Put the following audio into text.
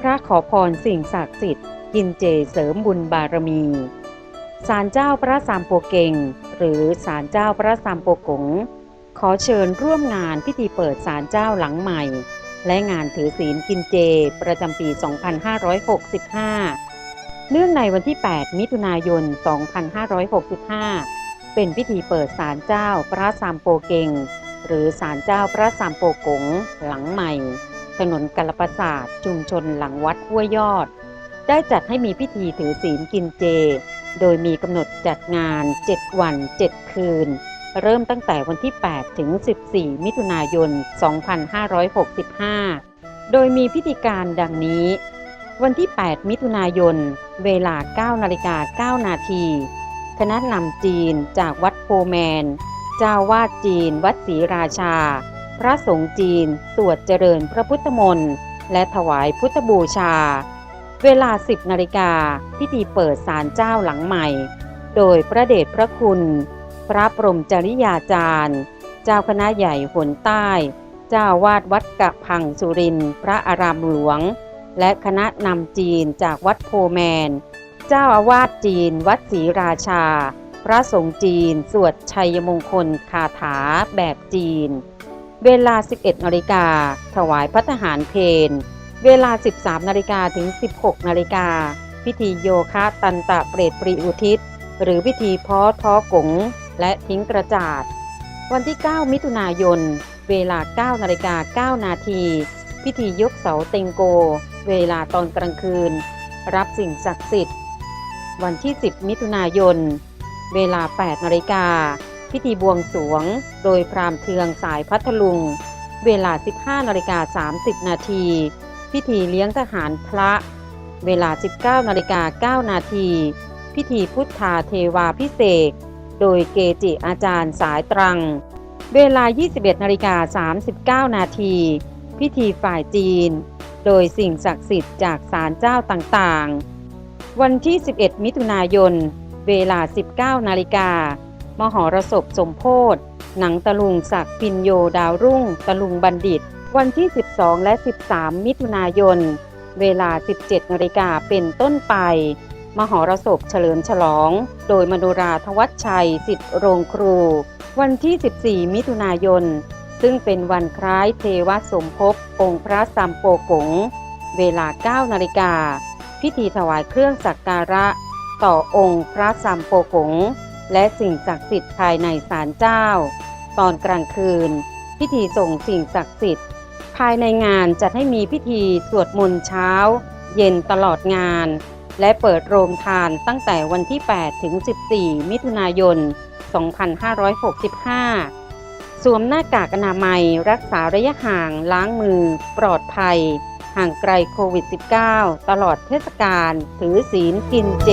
พระขอพรสิ่งศักดิ์สิทธิ์ กินเจเสริมบุญบารมีศาลเจ้าพระสามโปเกง หรือศาลเจ้าพระสามโปกง ขอเชิญร่วมงานพิธีเปิดศาลเจ้าหลังใหม่ และงานถือศีลกินเจประจำปี 2565 เนื่องในวันที่ 8 มิถุนายน 2565 เป็นพิธีเปิดศาลเจ้าพระสามโปเกง หรือศาลเจ้าพระสามโปกงหลังใหม่ นนกาลประสาทชุมชนหลังวัดห้วยยอด ได้จัดให้มีพิธีถือศีลกินเจ โดยมีกำหนดจัดงาน 7 วัน 7 คืน เริ่มตั้งแต่วันที่ 8 ถึง 14 มิถุนายน 2565 โดยมีพิธีการดังนี้ วันที่ 8 มิถุนายน เวลา 9 นาฬิกา 9 นาทีคณะนำจีนจากวัดโพแมน เจ้าวาดจีนวัดศรีราชา พระสงฆ์จีน สวดเจริญพระพุทธมนต์ และถวายพุทธบูชา เวลา 10นาฬิกาพิธีเปิดศาลเจ้าหลังใหม่ โดยพระเดชพระคุณ พระปรมจริยาจารย์ เจ้าคณะใหญ่หนใต้ เจ้าวาดวัดกะพังสุรินพระอารามหลวง และคณะนำจีนจากวัดโพแมน เจ้าอาวาสจีนวัดศรีราชาพระสงฆ์จีน สวดชัยมงคลคาถาแบบจีน เวลา 11นาฬิกาถวายพัฒหารเพนเวลา 13นาฬิกาถึง 16นาฬิกาพิธีโยคะตันตะเปรตปรีอุทิศ หรือพิธีพ้อท้อกงและทิ้งกระจาด วันที่ 9 มิถุนายน เวลา9นาฬิกา9นาทีพิธียกเสาเต็งโก เวลาตอนกลางคืน รับสิ่งศักดิ์สิทธิ์ วันที่ 10 มิถุนายน เวลา 8นาฬิกา พิธีบวงสวง โดยพรามเทืองสายพัทลุง เวลา 15นาฬิกา30 นาที พิธีเลี้ยงทหารพระ เวลา 19นาฬิกา9นาทีพิธีพุทธาเทวาพิเศษ โดยเกจิอาจารย์สายตรัง เวลา 21นาฬิกา39 นาที พิธีฝ่ายจีน โดยสิ่งศักดิ์สิทธิ์จากศาลเจ้าต่างๆ วันที่ 11 มิถุนายน เวลา 19 นาฬิกา มหรสพสมโพธหนังตะลุงศักดิ์พินโยดาวรุ่ง ตะลุงบัณฑิต วันที่ 12 และ 13 มิถุนายน เวลา 17นาฬิกาเป็นต้นไป มหรสพเฉลิมฉลอง โดยมโนราทวัชชัยสิทธิโรงครู วันที่ 14 มิถุนายน ซึ่งเป็นวันคล้ายเทวสมภพองค์พระสัมโปกงเวลา 9นาฬิกาพิธีถวายเครื่องสักการะ ต่อองค์พระสัมโปกง และสิ่งศักดิ์สิทธิ์ภายในศาลเจ้า ตอนกลางคืน พิธีส่งสิ่งศักดิ์สิทธิ์ ภายในงานจัดให้มีพิธีสวดมนต์เช้า เย็นตลอดงาน และเปิดโรงทานตั้งแต่วันที่ 8 ถึง 14 มิถุนายน 2565 สวมหน้ากากอนามัยรักษาระยะห่างล้างมือ ปลอดภัย ห่างไกลโควิด -19 ตลอดเทศกาลถือศีลกินเจ